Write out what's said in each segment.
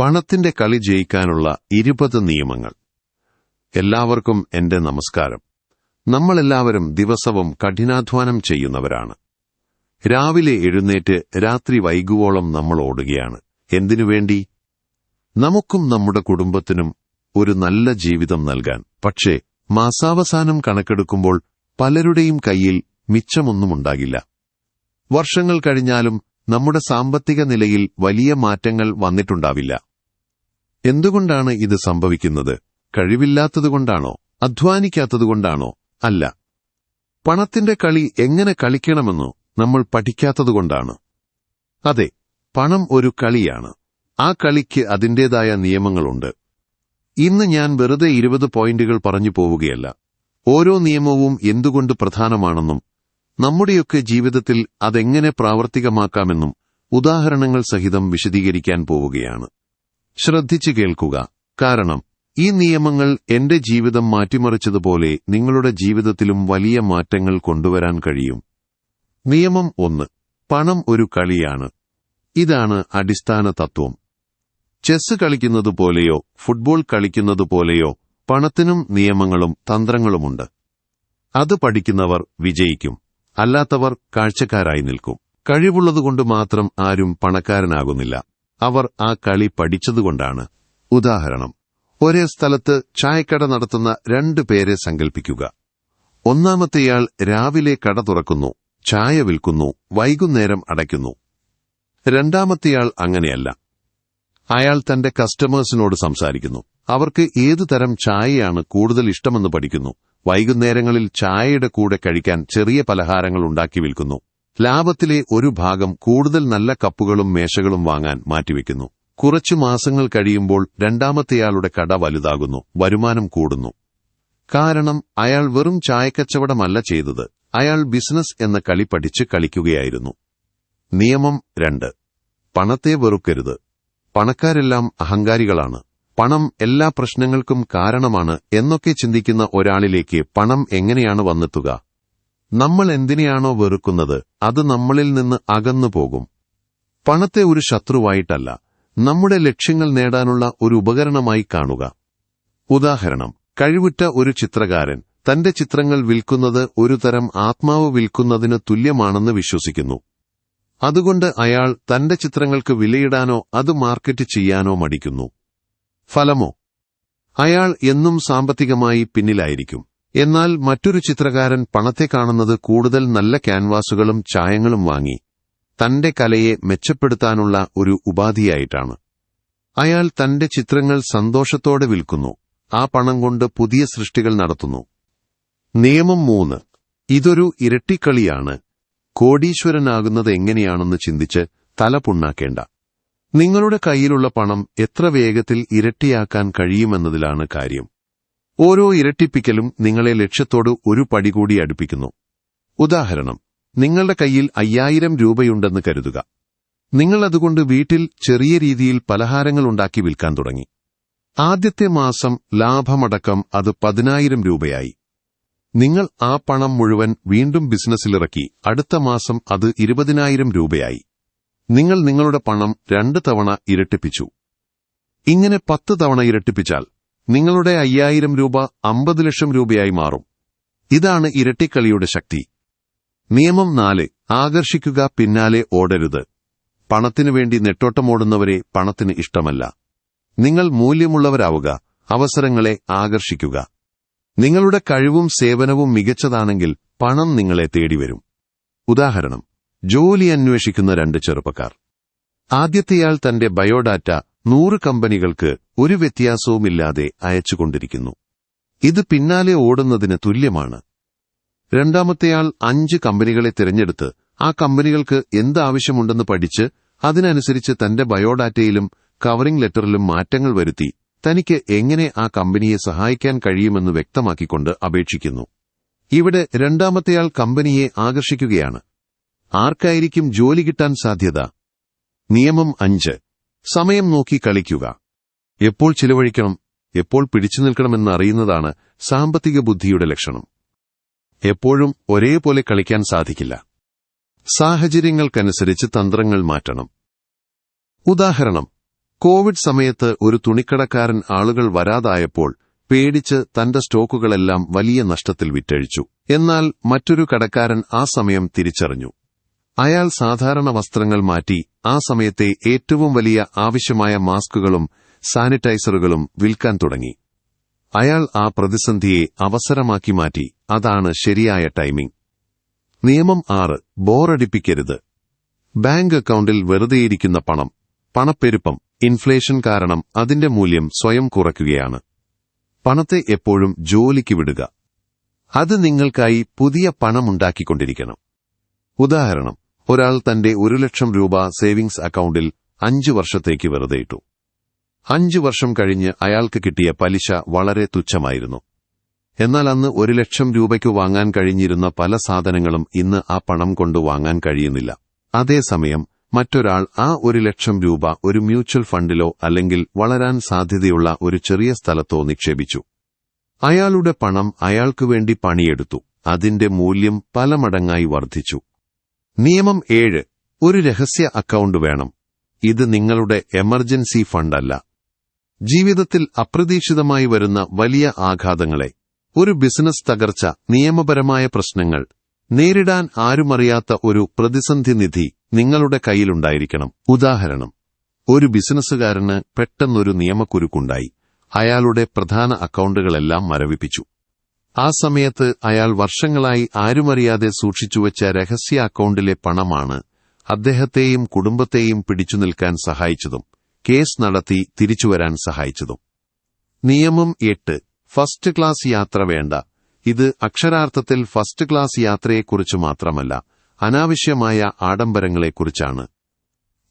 പണത്തിന്റെ കളി ജയിക്കാനുള്ള ഇരുപത് നിയമങ്ങൾ. എല്ലാവർക്കും എന്റെ നമസ്കാരം. നമ്മളെല്ലാവരും ദിവസവും കഠിനാധ്വാനം ചെയ്യുന്നവരാണ്. രാവിലെ എഴുന്നേറ്റ് രാത്രി വൈകുവോളം നമ്മൾ ഓടുകയാണ്. എന്തിനുവേണ്ടി നമുക്കും നമ്മുടെ കുടുംബത്തിനും ഒരു നല്ല ജീവിതം നൽകാൻ. പക്ഷേ മാസാവസാനം കണക്കെടുക്കുമ്പോൾ പലരുടെയും കയ്യിൽ മിച്ചമൊന്നുമുണ്ടാകില്ല വർഷങ്ങൾ കഴിഞ്ഞാലും നമ്മുടെ സാമ്പത്തിക നിലയിൽ വലിയ മാറ്റങ്ങൾ വന്നിട്ടുണ്ടാവില്ല. എന്തുകൊണ്ടാണ് ഇത് സംഭവിക്കുന്നത്? കഴിവില്ലാത്തതുകൊണ്ടാണോ? അധ്വാനിക്കാത്തതുകൊണ്ടാണോ? അല്ല. പണത്തിന്റെ കളി എങ്ങനെ കളിക്കണമെന്നോ നമ്മൾ പഠിക്കാത്തതുകൊണ്ടാണ്. അതെ പണം ഒരു കളിയാണ്. ആ കളിക്ക് അതിന്റേതായ നിയമങ്ങളുണ്ട്. ഇന്ന് ഞാൻ വെറുതെ ഇരുപത് പോയിന്റുകൾ പറഞ്ഞു പോവുകയല്ല. ഓരോ നിയമവും എന്തുകൊണ്ട് പ്രധാനമാണെന്നും നമ്മുടെയൊക്കെ ജീവിതത്തിൽ അതെങ്ങനെ പ്രാവർത്തികമാക്കാമെന്നും ഉദാഹരണങ്ങൾ സഹിതം വിശദീകരിക്കാൻ പോവുകയാണ്. ശ്രദ്ധിച്ചു കേൾക്കുക. കാരണം ഈ നിയമങ്ങൾ എന്റെ ജീവിതം മാറ്റിമറിച്ചതുപോലെ നിങ്ങളുടെ ജീവിതത്തിലും വലിയ മാറ്റങ്ങൾ കൊണ്ടുവരാൻ കഴിയും. നിയമം ഒന്ന്. പണം ഒരു കളിയാണ്. ഇതാണ് അടിസ്ഥാന തത്വം. ചെസ് കളിക്കുന്നതുപോലെയോ ഫുട്ബോൾ കളിക്കുന്നതുപോലെയോ പണത്തിനും നിയമങ്ങളും തന്ത്രങ്ങളുമുണ്ട്. അത് പഠിക്കുന്നവർ വിജയിക്കും. അല്ലാത്തവർ കാഴ്ചക്കാരായി നിൽക്കും. കഴിവുള്ളതുകൊണ്ട് മാത്രം ആരും പണക്കാരനാകുന്നില്ല. അവർ ആ കളി പഠിച്ചതുകൊണ്ടാണ്. ഉദാഹരണം ഒരേ സ്ഥലത്ത് ചായക്കട നടത്തുന്ന രണ്ടു പേരെ സങ്കൽപ്പിക്കുക. ഒന്നാമത്തെയാൾ രാവിലെ കട തുറക്കുന്നു ചായ വിൽക്കുന്നു വൈകുന്നേരം അടയ്ക്കുന്നു. രണ്ടാമത്തെയാൾ അങ്ങനെയല്ല. അയാൾ തന്റെ കസ്റ്റമേഴ്സിനോട് സംസാരിക്കുന്നു. അവർക്ക് ഏതു തരം ചായയാണ് കൂടുതൽ ഇഷ്ടമെന്ന് പഠിക്കുന്നു. വൈകുന്നേരങ്ങളിൽ ചായയുടെ കൂടെ കഴിക്കാൻ ചെറിയ പലഹാരങ്ങൾ ഉണ്ടാക്കി വിൽക്കുന്നു. ലാഭത്തിലെ ഒരു ഭാഗം കൂടുതൽ നല്ല കപ്പുകളും മേശകളും വാങ്ങാൻ മാറ്റിവെക്കുന്നു. കുറച്ചു മാസങ്ങൾ കഴിയുമ്പോൾ രണ്ടാമത്തെയാളുടെ കട വലുതാകുന്നു വരുമാനം കൂടുന്നു. കാരണം അയാൾ വെറും ചായക്കച്ചവടമല്ല ചെയ്തത്. അയാൾ ബിസിനസ് എന്ന കളി പഠിച്ച് കളിക്കുകയായിരുന്നു. നിയമം രണ്ട്. പണത്തെ വെറുക്കരുത്. പണക്കാരെല്ലാം അഹങ്കാരികളാണ്. പണം എല്ലാ പ്രശ്നങ്ങൾക്കും കാരണമാണ് എന്നൊക്കെ ചിന്തിക്കുന്ന ഒരാളിലേക്ക് പണം എങ്ങനെയാണ് വന്നെത്തുക? നമ്മൾ എന്തിനെയാണോ വെറുക്കുന്നത് അത് നമ്മളിൽ നിന്ന് അകന്നു പോകും. പണത്തെ ഒരു ശത്രുവായിട്ടല്ല നമ്മുടെ ലക്ഷ്യങ്ങൾ നേടാനുള്ള ഒരു ഉപകരണമായി കാണുക. ഉദാഹരണം കഴിവുറ്റ ഒരു ചിത്രകാരൻ തന്റെ ചിത്രങ്ങൾ വിൽക്കുന്നത് ഒരു തരം ആത്മാവ് വിൽക്കുന്നതിന് തുല്യമാണെന്ന് വിശ്വസിക്കുന്നു. അതുകൊണ്ട് അയാൾ തന്റെ ചിത്രങ്ങൾക്ക് വിലയിടാനോ അത് മാർക്കറ്റ് ചെയ്യാനോ മടിക്കുന്നു. ഫലമോ? അയാൾ എന്നും സാമ്പത്തികമായി പിന്നിലായിരിക്കും. എന്നാൽ മറ്റൊരു ചിത്രകാരൻ പണത്തെ കാണുന്നത് കൂടുതൽ നല്ല ക്യാൻവാസുകളും ചായങ്ങളും വാങ്ങി. തന്റെ കലയെ മെച്ചപ്പെടുത്താനുള്ള ഒരു ഉപാധിയായിട്ടാണ്. അയാൾ തന്റെ ചിത്രങ്ങൾ സന്തോഷത്തോടെ വിൽക്കുന്നു. ആ പണം കൊണ്ട് പുതിയ സൃഷ്ടികൾ നടത്തുന്നു. നിയമം മൂന്ന്. ഇതൊരു ഇരട്ടിക്കളിയാണ്. കോടീശ്വരനാകുന്നത് എങ്ങനെയാണെന്ന് ചിന്തിച്ച് തല പുണ്ണാക്കേണ്ട. നിങ്ങളുടെ കയ്യിലുള്ള പണം എത്ര വേഗത്തിൽ ഇരട്ടിയാക്കാൻ കഴിയുമെന്നതിലാണ് കാര്യം. ഓരോ ഇരട്ടിപ്പിക്കലും നിങ്ങളെ ലക്ഷ്യത്തോട് ഒരു പടി കൂടി അടുപ്പിക്കുന്നു. ഉദാഹരണം നിങ്ങളുടെ കയ്യിൽ അയ്യായിരം രൂപയുണ്ടെന്ന് കരുതുക. നിങ്ങൾ അതുകൊണ്ട് വീട്ടിൽ ചെറിയ രീതിയിൽ പലഹാരങ്ങൾ ഉണ്ടാക്കി വിൽക്കാൻ തുടങ്ങി. ആദ്യത്തെ മാസം ലാഭമടക്കം അത് പതിനായിരം രൂപയായി. നിങ്ങൾ ആ പണം മുഴുവൻ വീണ്ടും ബിസിനസ്സിലിറക്കി അടുത്ത മാസം അത് ഇരുപതിനായിരം രൂപയായി. നിങ്ങൾ നിങ്ങളുടെ പണം രണ്ട് തവണ ഇരട്ടിപ്പിച്ചു. ഇങ്ങനെ പത്ത് തവണ ഇരട്ടിപ്പിച്ചാൽ നിങ്ങളുടെ അയ്യായിരം രൂപ അമ്പത് ലക്ഷം രൂപയായി മാറും. ഇതാണ് ഇരട്ടിക്കളിയുടെ ശക്തി. നിയമം നാല് ആകർഷിക്കുക പിന്നാലെ ഓടരുത്. പണത്തിനു വേണ്ടി നെട്ടോട്ടമോടുന്നവരെ പണത്തിന് ഇഷ്ടമല്ല. നിങ്ങൾ മൂല്യമുള്ളവരാവുക അവസരങ്ങളെ ആകർഷിക്കുക. നിങ്ങളുടെ കഴിവും സേവനവും മികച്ചതാണെങ്കിൽ പണം നിങ്ങളെ തേടിവരും. ഉദാഹരണം ജോലി അന്വേഷിക്കുന്ന രണ്ട് ചെറുപ്പക്കാർ. ആദ്യത്തെയാൾ തന്റെ ബയോഡാറ്റ നൂറ് കമ്പനികൾക്ക് ഒരു വ്യത്യാസവുമില്ലാതെ അയച്ചുകൊണ്ടിരിക്കുന്നു. ഇത് പിന്നാലെ ഓടുന്നതിന് തുല്യമാണ്. രണ്ടാമത്തെയാൾ അഞ്ച് കമ്പനികളെ തിരഞ്ഞെടുത്ത് ആ കമ്പനികൾക്ക് എന്ത് ആവശ്യമുണ്ടെന്ന് പഠിച്ച് അതിനനുസരിച്ച് തന്റെ ബയോഡാറ്റയിലും കവറിംഗ് ലെറ്ററിലും മാറ്റങ്ങൾ വരുത്തി തനിക്ക് എങ്ങനെ ആ കമ്പനിയെ സഹായിക്കാൻ കഴിയുമെന്ന് വ്യക്തമാക്കിക്കൊണ്ട് അപേക്ഷിക്കുന്നു. ഇവിടെ രണ്ടാമത്തെയാൾ കമ്പനിയെ ആകർഷിക്കുകയാണ്. ആർക്കായിരിക്കും ജോലി കിട്ടാൻ സാധ്യത? നിയമം അഞ്ച്. സമയം നോക്കി കളിക്കുക. എപ്പോൾ ചിലവഴിക്കണം എപ്പോൾ പിടിച്ചു നിൽക്കണമെന്ന് അറിയുന്നതാണ് സാമ്പത്തിക ബുദ്ധിയുടെ ലക്ഷണം. എപ്പോഴും ഒരേപോലെ കളിക്കാൻ സാധിക്കില്ല. സാഹചര്യങ്ങൾക്കനുസരിച്ച് തന്ത്രങ്ങൾ മാറ്റണം. ഉദാഹരണം കോവിഡ് സമയത്ത് ഒരു തുണിക്കടക്കാരൻ ആളുകൾ വരാതായപ്പോൾ പേടിച്ച് തന്റെ സ്റ്റോക്കുകളെല്ലാം വലിയ നഷ്ടത്തിൽ വിറ്റഴിച്ചു. എന്നാൽ മറ്റൊരു കടക്കാരൻ ആ സമയം തിരിച്ചറിഞ്ഞു. അയാൾ സാധാരണ വസ്ത്രങ്ങൾ മാറ്റി ആ സമയത്തെ ഏറ്റവും വലിയ ആവശ്യമായ മാസ്കുകളും സാനിറ്റൈസറുകളും വിൽക്കാൻ തുടങ്ങി. അയാൾ ആ പ്രതിസന്ധിയെ അവസരമാക്കി മാറ്റി. അതാണ് ശരിയായ ടൈമിംഗ്. നിയമം ആറ്. ബോറടിപ്പിക്കരുത്. ബാങ്ക് അക്കൗണ്ടിൽ വെറുതെയിരിക്കുന്ന പണം. പണപ്പെരുപ്പം. ഇൻഫ്ലേഷൻ കാരണം അതിന്റെ മൂല്യം സ്വയം കുറയ്ക്കുകയാണ്. പണത്തെ എപ്പോഴും ജോലിക്ക് വിടുക. അത് നിങ്ങൾക്കായി പുതിയ പണമുണ്ടാക്കിക്കൊണ്ടിരിക്കണം ഉദാഹരണം. ഒരാൾ തന്റെ ഒരു ലക്ഷം രൂപ സേവിംഗ്സ് അക്കൗണ്ടിൽ അഞ്ചു വർഷത്തേക്ക് വെറുതെ ഇട്ടു. അഞ്ചു വർഷം കഴിഞ്ഞ് അയാൾക്ക് കിട്ടിയ പലിശ വളരെ തുച്ഛമായിരുന്നു. എന്നാൽ അന്ന് ഒരു ലക്ഷം രൂപയ്ക്ക് വാങ്ങാൻ കഴിഞ്ഞിരുന്ന പല സാധനങ്ങളും ഇന്ന് ആ പണം കൊണ്ട് വാങ്ങാൻ കഴിയുന്നില്ല. അതേസമയം മറ്റൊരാൾ ആ ഒരു ലക്ഷം രൂപ ഒരു മ്യൂച്വൽ ഫണ്ടിലോ അല്ലെങ്കിൽ വളരാൻ സാധ്യതയുള്ള ഒരു ചെറിയ സ്ഥലത്തോ നിക്ഷേപിച്ചു. അയാളുടെ പണം അയാൾക്കു വേണ്ടി പണിയെടുത്തു. അതിന്റെ മൂല്യം പല മടങ്ങായി വർദ്ധിച്ചു. നിയമം ഏഴ്. ഒരു രഹസ്യ അക്കൗണ്ട് വേണം. ഇത് നിങ്ങളുടെ എമർജൻസി ഫണ്ടല്ല. ജീവിതത്തിൽ അപ്രതീക്ഷിതമായി വരുന്ന വലിയ ആഘാതങ്ങളെ. ഒരു ബിസിനസ് തകർച്ച നിയമപരമായ പ്രശ്നങ്ങൾ. നേരിടാൻ ആരുമറിയാത്ത ഒരു പ്രതിസന്ധി നിധി നിങ്ങളുടെ കയ്യിലുണ്ടായിരിക്കണം. ഉദാഹരണം. ഒരു ബിസിനസ്സുകാരന് പെട്ടെന്നൊരു നിയമക്കുരുക്കുണ്ടായി. അയാളുടെ പ്രധാന അക്കൗണ്ടുകളെല്ലാം മരവിപ്പിച്ചു. ആ സമയത്ത് അയാൾ വർഷങ്ങളായി ആരുമറിയാതെ സൂക്ഷിച്ചുവെച്ച രഹസ്യ അക്കൗണ്ടിലെ പണമാണ് അദ്ദേഹത്തെയും കുടുംബത്തെയും പിടിച്ചു നിൽക്കാൻ സഹായിച്ചതും കേസ് നടത്തി തിരിച്ചുവരാൻ സഹായിച്ചതും. നിയമം എട്ട്. ഫസ്റ്റ് ക്ലാസ് യാത്ര വേണ്ട. ഇത് അക്ഷരാർത്ഥത്തിൽ ഫസ്റ്റ് ക്ലാസ് യാത്രയെക്കുറിച്ച് മാത്രമല്ല അനാവശ്യമായ ആഡംബരങ്ങളെക്കുറിച്ചാണ്.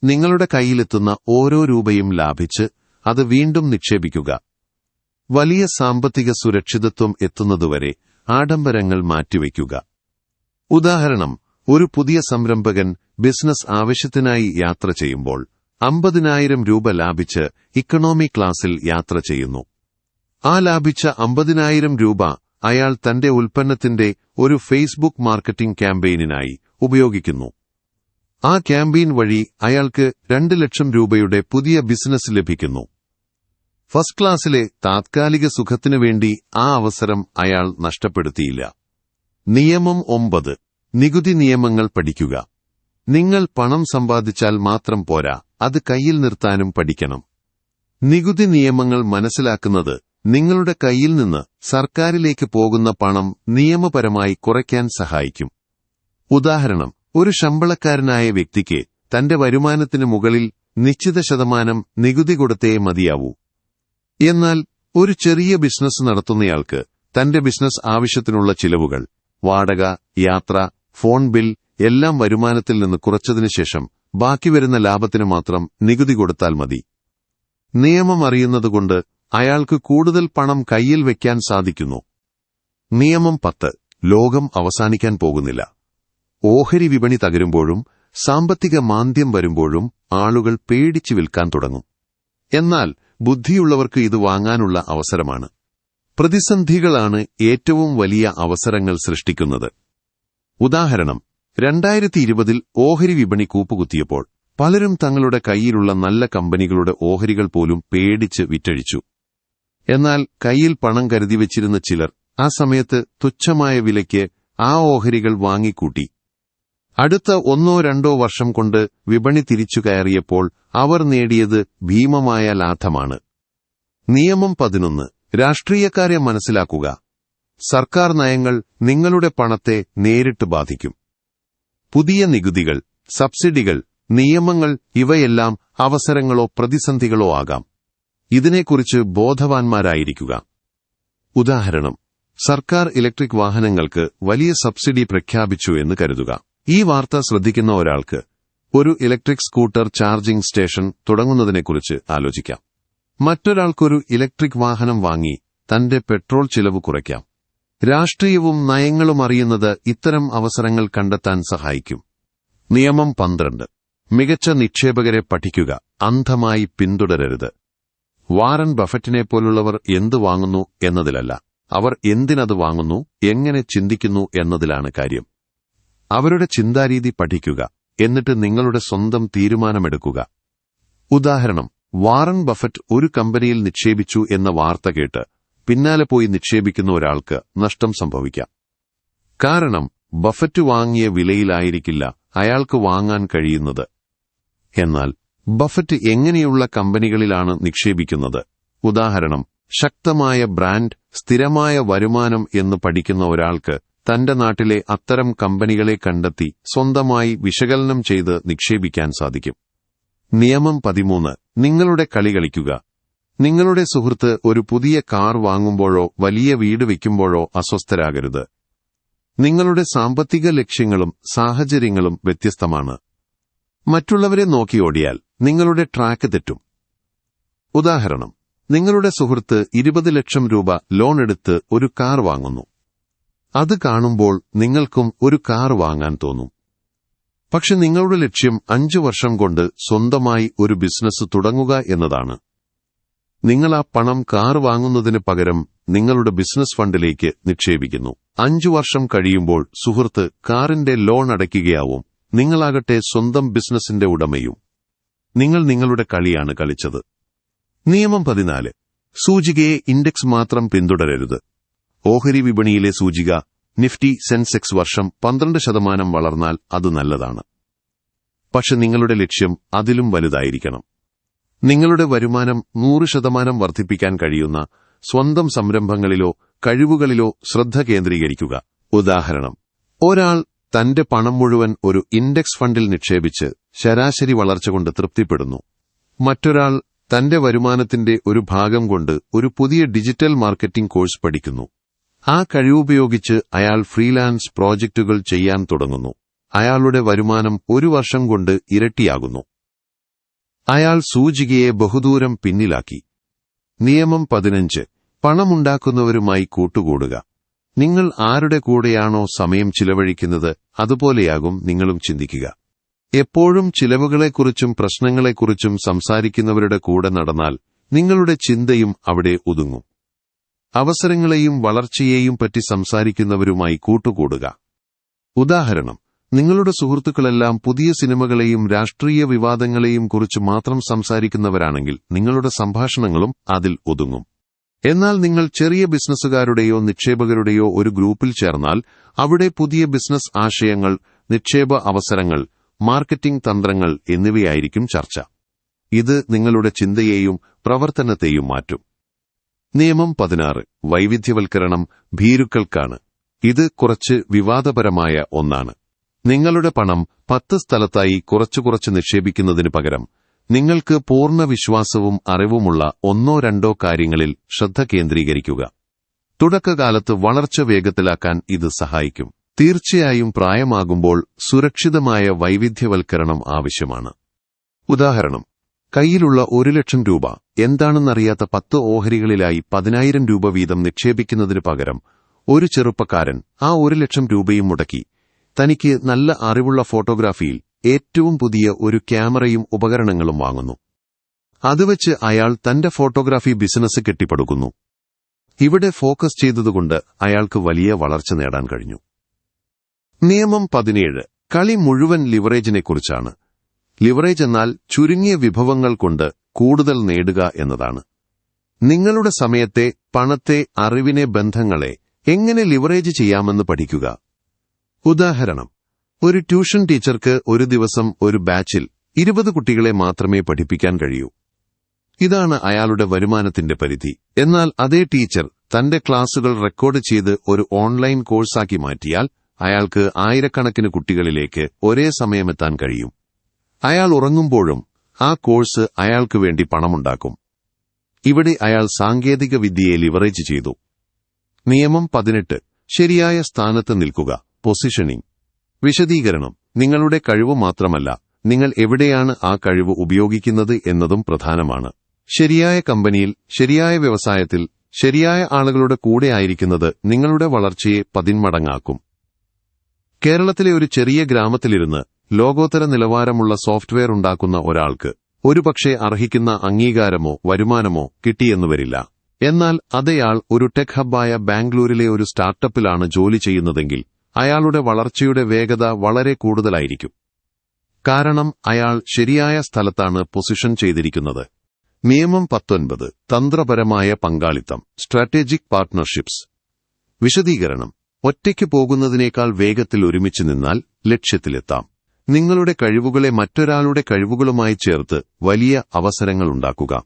നിങ്ങളുടെ കയ്യിലെത്തുന്ന ഓരോ രൂപയും ലാഭിച്ച് അത് വീണ്ടും നിക്ഷേപിക്കുക. വലിയ സാമ്പത്തിക സുരക്ഷിതത്വം എത്തുന്നതുവരെ ആഡംബരങ്ങൾ മാറ്റിവെക്കുക ഉദാഹരണം ഒരു പുതിയ സംരംഭകൻ ബിസിനസ് ആവശ്യത്തിനായി യാത്ര ചെയ്യുമ്പോൾ അമ്പതിനായിരം രൂപ ലാഭിച്ച് ഇക്കണോമി ക്ലാസിൽ യാത്ര ചെയ്യുന്നു. ആ ലാഭിച്ച അമ്പതിനായിരം രൂപ അയാൾ തന്റെ ഉൽപ്പന്നത്തിന്റെ ഒരു ഫേസ്ബുക്ക് മാർക്കറ്റിംഗ് ക്യാമ്പയിനിനായി ഉപയോഗിക്കുന്നു. ആ ക്യാമ്പയിൻ വഴി അയാൾക്ക് രണ്ട് ലക്ഷം രൂപയുടെ പുതിയ ബിസിനസ് ലഭിക്കുന്നു. ഫസ്റ്റ് ക്ലാസ്സിലെ താത്കാലിക സുഖത്തിനു വേണ്ടി ആ അവസരം അയാൾ നഷ്ടപ്പെടുത്തിയില്ല. നിയമം ഒമ്പത്. നികുതി നിയമങ്ങൾ പഠിക്കുക. നിങ്ങൾ പണം സമ്പാദിച്ചാൽ മാത്രം പോരാ അത് കയ്യിൽ നിർത്താനും പഠിക്കണം. നികുതി നിയമങ്ങൾ മനസ്സിലാക്കുന്നത് നിങ്ങളുടെ കയ്യിൽ നിന്ന് സർക്കാരിലേക്ക് പോകുന്ന പണം നിയമപരമായി കുറയ്ക്കാൻ സഹായിക്കും. ഉദാഹരണം ഒരു ശമ്പളക്കാരനായ വ്യക്തിക്ക് തന്റെ വരുമാനത്തിന് മുകളിൽ നിശ്ചിത ശതമാനം നികുതി കൊടുത്തേ മതിയാവൂ. എന്നാൽ ഒരു ചെറിയ ബിസിനസ് നടത്തുന്നയാൾക്ക് തന്റെ ബിസിനസ് ആവശ്യത്തിനുള്ള ചിലവുകൾ വാടക യാത്ര ഫോൺ ബിൽ എല്ലാം വരുമാനത്തിൽ നിന്ന് കുറച്ചതിനു ശേഷം ബാക്കി വരുന്ന ലാഭത്തിന് മാത്രം നികുതി കൊടുത്താൽ മതി. നിയമം അറിയുന്നതുകൊണ്ട് അയാൾക്ക് കൂടുതൽ പണം കയ്യിൽ വെക്കാൻ സാധിക്കുന്നു. നിയമം പത്ത്. ലോകം അവസാനിക്കാൻ പോകുന്നില്ല. ഓഹരി വിപണി തകരുമ്പോഴും സാമ്പത്തിക മാന്ദ്യം വരുമ്പോഴും ആളുകൾ പേടിച്ചു വിൽക്കാൻ തുടങ്ങും. എന്നാൽ ബുദ്ധിയുള്ളവർക്ക് ഇത് വാങ്ങാനുള്ള അവസരമാണ്. പ്രതിസന്ധികളാണ് ഏറ്റവും വലിയ അവസരങ്ങൾ സൃഷ്ടിക്കുന്നത്. ഉദാഹരണം രണ്ടായിരത്തി ഇരുപതിൽ ഓഹരി വിപണി കൂപ്പുകുത്തിയപ്പോൾ പലരും തങ്ങളുടെ കൈയിലുള്ള നല്ല കമ്പനികളുടെ ഓഹരികൾ പോലും പേടിച്ച് വിറ്റഴിച്ചു. എന്നാൽ കയ്യിൽ പണം കരുതി വെച്ചിരുന്ന ചിലർ ആ സമയത്ത് തുച്ഛമായ വിലയ്ക്ക് ആ ഓഹരികൾ വാങ്ങിക്കൂട്ടി. അടുത്ത ഒന്നോ രണ്ടോ വർഷം കൊണ്ട് വിപണി തിരിച്ചു കയറിയപ്പോൾ അവർ നേടിയത് ഭീമമായ ലാഭമാണ് നിയമം പതിനൊന്ന്. രാഷ്ട്രീയക്കാരെ മനസ്സിലാക്കുക. സർക്കാർ നയങ്ങൾ നിങ്ങളുടെ പണത്തെ നേരിട്ട് ബാധിക്കും. പുതിയ നികുതികൾ സബ്സിഡികൾ നിയമങ്ങൾ ഇവയെല്ലാം അവസരങ്ങളോ പ്രതിസന്ധികളോ ആകാം. ഇതിനെക്കുറിച്ച് ബോധവാന്മാരായിരിക്കുക. ഉദാഹരണം സർക്കാർ ഇലക്ട്രിക് വാഹനങ്ങൾക്ക് വലിയ സബ്സിഡി പ്രഖ്യാപിച്ചു എന്ന് കരുതുക. ഈ വാർത്ത ശ്രദ്ധിക്കുന്ന ഒരാൾക്ക് ഒരു ഇലക്ട്രിക് സ്കൂട്ടർ ചാർജിംഗ് സ്റ്റേഷൻ തുടങ്ങുന്നതിനെക്കുറിച്ച് ആലോചിക്കാം. മറ്റൊരാൾക്കൊരു ഇലക്ട്രിക് വാഹനം വാങ്ങി തന്റെ പെട്രോൾ ചിലവ് കുറയ്ക്കാം. രാഷ്ട്രീയവും നയങ്ങളും അറിയുന്നത് ഇത്തരം അവസരങ്ങൾ കണ്ടെത്താൻ സഹായിക്കും. നിയമം പന്ത്രണ്ട്. മികച്ച നിക്ഷേപകരെ പഠിക്കുക. അന്ധമായി പിന്തുടരരുത്. വാറൻ ബഫറ്റിനെ പോലുള്ളവർ എന്ത് വാങ്ങുന്നു എന്നതിലല്ല. അവർ എന്തിനത് വാങ്ങുന്നു എങ്ങനെ ചിന്തിക്കുന്നു എന്നതിലാണ് കാര്യം. അവരുടെ ചിന്താരീതി പഠിക്കുക എന്നിട്ട് നിങ്ങളുടെ സ്വന്തം തീരുമാനമെടുക്കുക. ഉദാഹരണം വാറൻ ബഫറ്റ് ഒരു കമ്പനിയിൽ നിക്ഷേപിച്ചു എന്ന വാർത്ത കേട്ട് പിന്നാലെ പോയി നിക്ഷേപിക്കുന്ന ഒരാൾക്ക് നഷ്ടം സംഭവിക്കാം. കാരണം ബഫറ്റ് വാങ്ങിയ വിലയിലായിരിക്കില്ല അയാൾക്ക് വാങ്ങാൻ കഴിയുന്നത്. എന്നാൽ ബഫറ്റ് എങ്ങനെയുള്ള കമ്പനികളിലാണ് നിക്ഷേപിക്കുന്നത്? ഉദാഹരണം ശക്തമായ ബ്രാൻഡ് സ്ഥിരമായ വരുമാനം എന്ന് പഠിക്കുന്ന ഒരാൾക്ക് തന്റെ നാട്ടിലെ അത്തരം കമ്പനികളെ കണ്ടെത്തി സ്വന്തമായി വിശകലനം ചെയ്ത് നിക്ഷേപിക്കാൻ സാധിക്കും. നിയമം പതിമൂന്ന്. നിങ്ങളുടെ കളി കളിക്കുക. നിങ്ങളുടെ സുഹൃത്ത് ഒരു പുതിയ കാർ വാങ്ങുമ്പോഴോ വലിയ വീട് വയ്ക്കുമ്പോഴോ അസ്വസ്ഥരാകരുത്. നിങ്ങളുടെ സാമ്പത്തിക ലക്ഷ്യങ്ങളും സാഹചര്യങ്ങളും വ്യത്യസ്തമാണ്. മറ്റുള്ളവരെ നോക്കി ഓടിയാൽ നിങ്ങളുടെ ട്രാക്ക് തെറ്റും. ഉദാഹരണം നിങ്ങളുടെ സുഹൃത്ത് ഇരുപത് ലക്ഷം രൂപ ലോൺ എടുത്ത് ഒരു കാർ വാങ്ങുന്നു. അത് കാണുമ്പോൾ നിങ്ങൾക്കും ഒരു കാർ വാങ്ങാൻ തോന്നും. പക്ഷെ നിങ്ങളുടെ ലക്ഷ്യം അഞ്ചു വർഷം കൊണ്ട് സ്വന്തമായി ഒരു ബിസിനസ് തുടങ്ങുക എന്നതാണ്. നിങ്ങൾ ആ പണം കാർ വാങ്ങുന്നതിന് പകരം നിങ്ങളുടെ ബിസിനസ് ഫണ്ടിലേക്ക് നിക്ഷേപിക്കുന്നു. അഞ്ചു വർഷം കഴിയുമ്പോൾ സുഹൃത്ത് കാറിന്റെ ലോൺ അടയ്ക്കുകയാവും. നിങ്ങളാകട്ടെ സ്വന്തം ബിസിനസിന്റെ ഉടമയും. നിങ്ങൾ നിങ്ങളുടെ കളിയാണ് കളിച്ചത്. നിയമം പതിനാല്. സൂചികയെ ഇൻഡെക്സ് മാത്രം പിന്തുടരരുത്. ഓഹരി വിപണിയിലെ സൂചിക നിഫ്റ്റി സെൻസെക്സ് വർഷം പന്ത്രണ്ട് ശതമാനം വളർന്നാൽ അത് നല്ലതാണ്. പക്ഷെ നിങ്ങളുടെ ലക്ഷ്യം അതിലും വലുതായിരിക്കണം. നിങ്ങളുടെ വരുമാനം നൂറ് ശതമാനം വർദ്ധിപ്പിക്കാൻ കഴിയുന്ന സ്വന്തം സംരംഭങ്ങളിലോ കഴിവുകളിലോ ശ്രദ്ധ കേന്ദ്രീകരിക്കുക. ഉദാഹരണം ഒരാൾ തന്റെ പണം മുഴുവൻ ഒരു ഇൻഡെക്സ് ഫണ്ടിൽ നിക്ഷേപിച്ച് ശരാശരി വളർച്ച കൊണ്ട് തൃപ്തിപ്പെടുന്നു. മറ്റൊരാൾ തന്റെ വരുമാനത്തിന്റെ ഒരു ഭാഗം കൊണ്ട് ഒരു പുതിയ ഡിജിറ്റൽ മാർക്കറ്റിംഗ് കോഴ്സ് പഠിക്കുന്നു. ആ കഴിവുപയോഗിച്ച് അയാൾ ഫ്രീലാൻസ് പ്രോജക്റ്റുകൾ ചെയ്യാൻ തുടങ്ങുന്നു. അയാളുടെ വരുമാനം ഒരു വർഷം കൊണ്ട് ഇരട്ടിയാകുന്നു. അയാൾ സൂചികയെ ബഹുദൂരം പിന്നിലാക്കി. നിയമം പതിനഞ്ച്. പണമുണ്ടാക്കുന്നവരുമായി കൂട്ടുകൂടുക. നിങ്ങൾ ആരുടെ കൂടെയാണോ സമയം ചിലവഴിക്കുന്നത് അതുപോലെയാകും നിങ്ങളും ചിന്തിക്കുക. എപ്പോഴും ചിലവുകളെക്കുറിച്ചും പ്രശ്നങ്ങളെക്കുറിച്ചും സംസാരിക്കുന്നവരുടെ കൂടെ നടന്നാൽ നിങ്ങളുടെ ചിന്തയും അവിടെ ഒതുങ്ങും. അവസരങ്ങളെയും വളർച്ചയെയും പറ്റി സംസാരിക്കുന്നവരുമായി കൂട്ടുകൂടുക. ഉദാഹരണം നിങ്ങളുടെ സുഹൃത്തുക്കളെല്ലാം പുതിയ സിനിമകളെയും രാഷ്ട്രീയ വിവാദങ്ങളെയും കുറിച്ച് മാത്രം സംസാരിക്കുന്നവരാണെങ്കിൽ നിങ്ങളുടെ സംഭാഷണങ്ങളും അതിൽ ഒതുങ്ങും. എന്നാൽ നിങ്ങൾ ചെറിയ ബിസിനസ്സുകാരുടെയോ നിക്ഷേപകരുടെയോ ഒരു ഗ്രൂപ്പിൽ ചേർന്നാൽ അവിടെ പുതിയ ബിസിനസ് ആശയങ്ങൾ നിക്ഷേപ അവസരങ്ങൾ മാർക്കറ്റിംഗ് തന്ത്രങ്ങൾ എന്നിവയായിരിക്കും ചർച്ച. ഇത് നിങ്ങളുടെ ചിന്തയെയും പ്രവർത്തനത്തെയും മാറ്റും. നിയമം പതിനാറ്. വൈവിധ്യവൽക്കരണം ഭീരുക്കൾക്കാണ്. ഇത് കുറച്ച് വിവാദപരമായ ഒന്നാണ്. നിങ്ങളുടെ പണം പത്ത് സ്ഥലത്തായി കുറച്ചു കുറച്ച് നിക്ഷേപിക്കുന്നതിന് പകരം നിങ്ങൾക്ക് പൂർണ വിശ്വാസവും അറിവുമുള്ള ഒന്നോ രണ്ടോ കാര്യങ്ങളിൽ ശ്രദ്ധ കേന്ദ്രീകരിക്കുക. തുടക്കകാലത്ത് വളർച്ച വേഗത്തിലാക്കാൻ ഇത് സഹായിക്കും. തീർച്ചയായും പ്രായമാകുമ്പോൾ സുരക്ഷിതമായ വൈവിധ്യവൽക്കരണം ആവശ്യമാണ്. ഉദാഹരണം കയ്യിലുള്ള ഒരു ലക്ഷം രൂപ. എന്താണെന്നറിയാത്ത പത്ത് ഓഹരികളിലായി പതിനായിരം രൂപ വീതം നിക്ഷേപിക്കുന്നതിന് പകരം ഒരു ചെറുപ്പക്കാരൻ ആ ഒരു ലക്ഷം രൂപയും മുടക്കി. തനിക്ക് നല്ല അറിവുള്ള ഫോട്ടോഗ്രാഫിയിൽ ഏറ്റവും പുതിയ ഒരു ക്യാമറയും ഉപകരണങ്ങളും വാങ്ങുന്നു. അതുവച്ച് അയാൾ തന്റെ ഫോട്ടോഗ്രാഫി ബിസിനസ് കെട്ടിപ്പടുക്കുന്നു. ഇവിടെ ഫോക്കസ് ചെയ്തതുകൊണ്ട് അയാൾക്ക് വലിയ വളർച്ച നേടാൻ കഴിഞ്ഞു. നിയമം പതിനേഴ്. കളി മുഴുവൻ ലിവറേജിനെക്കുറിച്ചാണ്. ലിവറേജ് എന്നാൽ ചുരുങ്ങിയ വിഭവങ്ങൾ കൊണ്ട് കൂടുതൽ നേടുക എന്നതാണ്. നിങ്ങളുടെ സമയത്തെ പണത്തെ അറിവിനെ ബന്ധങ്ങളെ എങ്ങനെ ലിവറേജ് ചെയ്യാമെന്ന് പഠിക്കുക. ഉദാഹരണം ഒരു ട്യൂഷൻ ടീച്ചർക്ക് ഒരു ദിവസം ഒരു ബാച്ചിൽ ഇരുപത് കുട്ടികളെ മാത്രമേ പഠിപ്പിക്കാൻ കഴിയൂ. ഇതാണ് അയാളുടെ വരുമാനത്തിന്റെ പരിധി. എന്നാൽ അതേ ടീച്ചർ തന്റെ ക്ലാസുകൾ റെക്കോർഡ് ചെയ്ത് ഒരു ഓൺലൈൻ കോഴ്സാക്കി മാറ്റിയാൽ അയാൾക്ക് ആയിരക്കണക്കിന് കുട്ടികളിലേക്ക് ഒരേ സമയമെത്താൻ കഴിയും. അയാൾ ഉറങ്ങുമ്പോഴും ആ കോഴ്സ് അയാൾക്ക് വേണ്ടി പണമുണ്ടാക്കും. ഇവിടെ അയാൾ സാങ്കേതിക വിദ്യയെ ലിവറേജ് ചെയ്തു. നിയമം പതിനെട്ട്. ശരിയായ സ്ഥാനത്ത് നിൽക്കുക. പൊസിഷനിംഗ്. വിശദീകരണം. നിങ്ങളുടെ കഴിവ് മാത്രമല്ല നിങ്ങൾ എവിടെയാണ് ആ കഴിവ് ഉപയോഗിക്കുന്നത് എന്നതും പ്രധാനമാണ്. ശരിയായ കമ്പനിയിൽ ശരിയായ വ്യവസായത്തിൽ ശരിയായ ആളുകളുടെ കൂടെ ആയിരിക്കുന്നത് നിങ്ങളുടെ വളർച്ചയെ പതിന്മടങ്ങാക്കും. കേരളത്തിലെ ഒരു ചെറിയ ഗ്രാമത്തിലിരുന്ന് ലോകോത്തര നിലവാരമുള്ള സോഫ്റ്റ്വെയർ ഉണ്ടാക്കുന്ന ഒരാൾക്ക് ഒരുപക്ഷെ അർഹിക്കുന്ന അംഗീകാരമോ വരുമാനമോ കിട്ടിയെന്നു വരില്ല. എന്നാൽ അതേയാൾ ഒരു ടെക് ഹബ്ബായ ബാംഗ്ലൂരിലെ ഒരു സ്റ്റാർട്ടപ്പിലാണ് ജോലി ചെയ്യുന്നതെങ്കിൽ അയാളുടെ വളർച്ചയുടെ വേഗത വളരെ കൂടുതലായിരിക്കും. കാരണം അയാൾ ശരിയായ സ്ഥലത്താണ് പൊസിഷൻ ചെയ്തിരിക്കുന്നത്. നിയമം പത്തൊൻപത് തന്ത്രപരമായ പങ്കാളിത്തം സ്ട്രാറ്റജിക് പാർട്ട്ണർഷിപ്സ്. വിശദീകരണം. ഒറ്റയ്ക്ക് പോകുന്നതിനേക്കാൾ വേഗത്തിൽ ഒരുമിച്ച് നിന്നാൽ ലക്ഷ്യത്തിലെത്താം. നിങ്ങളുടെ കഴിവുകളെ മറ്റൊരാളുടെ കഴിവുകളുമായി ചേർത്ത് വലിയ അവസരങ്ങൾ ഉണ്ടാക്കുക.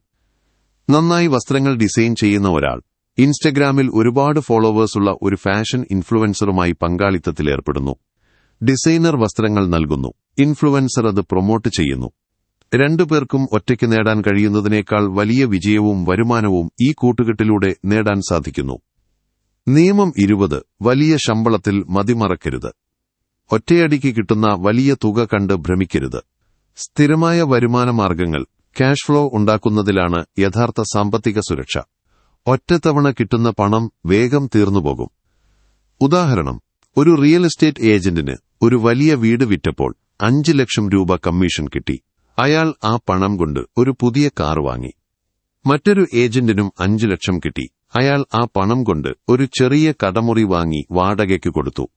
നന്നായി വസ്ത്രങ്ങൾ ഡിസൈൻ ചെയ്യുന്ന ഒരാൾ. ഇൻസ്റ്റഗ്രാമിൽ ഒരുപാട് ഫോളോവേഴ്സുള്ള ഒരു ഫാഷൻ ഇൻഫ്ലുവൻസറുമായി പങ്കാളിത്തത്തിലേർപ്പെടുന്നു ഡിസൈനർ വസ്ത്രങ്ങൾ നൽകുന്നു. ഇൻഫ്ലുവൻസർ അത് പ്രൊമോട്ട് ചെയ്യുന്നു. രണ്ടുപേർക്കും ഒറ്റയ്ക്ക് നേടാൻ കഴിയുന്നതിനേക്കാൾ വലിയ വിജയവും വരുമാനവും ഈ കൂട്ടുകെട്ടിലൂടെ നേടാൻ സാധിക്കുന്നു. നിയമം ഇരുപത്. വലിയ ശമ്പളത്തിൽ മതിമറക്കരുത്. ഒറ്റയടിക്ക് കിട്ടുന്ന വലിയ തുക കണ്ട് ഭ്രമിക്കരുത്. സ്ഥിരമായ വരുമാന മാർഗങ്ങൾ ക്യാഷ് ഫ്ലോ ഉണ്ടാക്കുന്നതിലാണ് യഥാർത്ഥ സാമ്പത്തിക സുരക്ഷ. ഒറ്റത്തവണ കിട്ടുന്ന പണം വേഗം തീർന്നുപോകും ഉദാഹരണം ഒരു റിയൽ എസ്റ്റേറ്റ് ഏജന്റിന് ഒരു വലിയ വീട് വിറ്റപ്പോൾ അഞ്ച് ലക്ഷം രൂപ കമ്മീഷൻ കിട്ടി. അയാൾ ആ പണം കൊണ്ട് ഒരു പുതിയ കാർ വാങ്ങി. മറ്റൊരു ഏജന്റിനും അഞ്ചു ലക്ഷം കിട്ടി. അയാൾ ആ പണം കൊണ്ട് ഒരു ചെറിയ കടമുറി വാങ്ങി വാടകയ്ക്ക് കൊടുത്തു.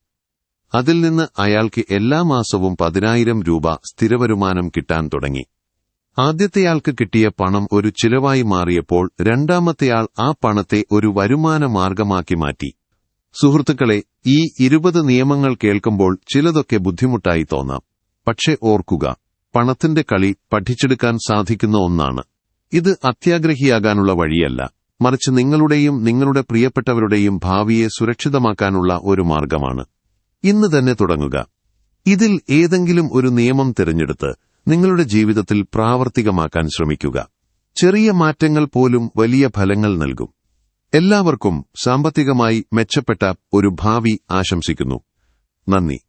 അതിൽ നിന്ന് അയാൾക്ക് എല്ലാ മാസവും പതിനായിരം രൂപ സ്ഥിരവരുമാനം കിട്ടാൻ തുടങ്ങി. ആദ്യത്തെയാൾക്ക് കിട്ടിയ പണം ഒരു ചിലവായി മാറിയപ്പോൾ രണ്ടാമത്തെയാൾ ആ പണത്തെ ഒരു വരുമാന മാർഗമാക്കി മാറ്റി. സുഹൃത്തുക്കളെ ഈ ഇരുപത് നിയമങ്ങൾ കേൾക്കുമ്പോൾ ചിലതൊക്കെ ബുദ്ധിമുട്ടായി തോന്നാം. പക്ഷെ ഓർക്കുക പണത്തിന്റെ കളി പഠിച്ചെടുക്കാൻ സാധിക്കുന്ന ഒന്നാണ്. ഇത് അത്യാഗ്രഹിയാകാനുള്ള വഴിയല്ല. മറിച്ച് നിങ്ങളുടെയും നിങ്ങളുടെ പ്രിയപ്പെട്ടവരുടെയും ഭാവിയെ സുരക്ഷിതമാക്കാനുള്ള ഒരു മാർഗമാണ്. ഇന്ന് തന്നെ തുടങ്ങുക. ഇതിൽ ഏതെങ്കിലും ഒരു നിയമം തിരഞ്ഞെടുത്ത് നിങ്ങളുടെ ജീവിതത്തിൽ പ്രാവർത്തികമാക്കാൻ ശ്രമിക്കുക. ചെറിയ മാറ്റങ്ങൾ പോലും വലിയ ഫലങ്ങൾ നൽകും. എല്ലാവർക്കും സാമ്പത്തികമായി മെച്ചപ്പെട്ട ഒരു ഭാവി ആശംസിക്കുന്നു. നന്ദി.